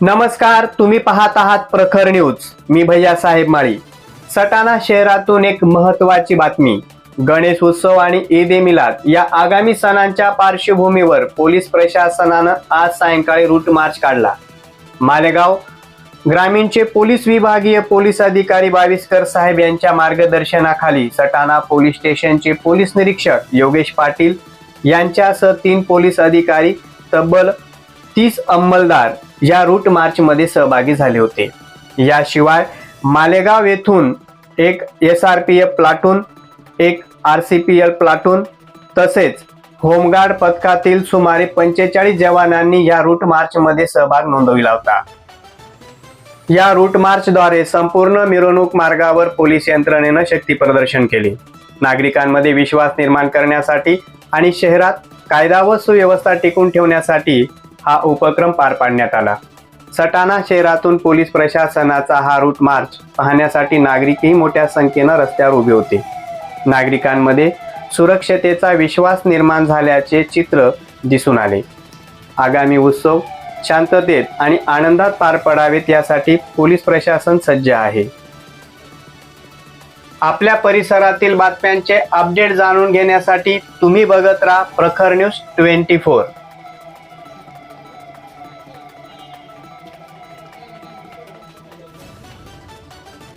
नमस्कार तुम्ही पाहत आहात प्रखर न्यूज. मी भैया साहेब माळी. सटाणा शहरातून एक महत्वाची बातमी. गणेश उत्सव आणि ईद ए मिलाद या आगामी सणांच्या पार्श्वभूमीवर पोलीस प्रशासनानं आज सायंकाळी रूट मार्च काढला. मालेगाव ग्रामीणचे पोलीस विभागीय पोलीस अधिकारी बाविस्कर साहेब यांच्या मार्गदर्शनाखाली सटाणा पोलीस स्टेशनचे पोलीस निरीक्षक योगेश पाटील यांच्यासह तीन पोलीस अधिकारी तब्बल तीस अंमलदार या रूट मार्चमध्ये सहभागी झाले होते. याशिवाय मालेगाव येथून एक S R P F platoon एक R C P L platoon तसेच होमगार्ड पथकातील सुमारे पंचेचाळीस जवानांनी या रूट मार्चमध्ये सहभाग नोंदविला होता. या रूट मार्चद्वारे संपूर्ण मिरवणूक मार्गावर पोलीस यंत्रणेनं शक्ती प्रदर्शन केले. नागरिकांमध्ये विश्वास निर्माण करण्यासाठी आणि शहरात कायदा व सुव्यवस्था टिकून ठेवण्यासाठी हा उपक्रम पार पाडण्यात आला. सटाणा शहरातून पोलीस प्रशासनाचा हा रूट मार्च पाहण्यासाठी नागरिकही मोठ्या संख्येनं रस्त्यावर उभे होते. नागरिकांमध्ये सुरक्षतेचा विश्वास निर्माण झाल्याचे चित्र दिसून आले. आगामी उत्सव शांततेत आणि आनंदात पार पडावेत यासाठी पोलीस प्रशासन सज्ज आहे. आपल्या परिसरातील बातम्यांचे अपडेट जाणून घेण्यासाठी तुम्ही बघत राहा प्रखर न्यूज ट्वेंटी फोर.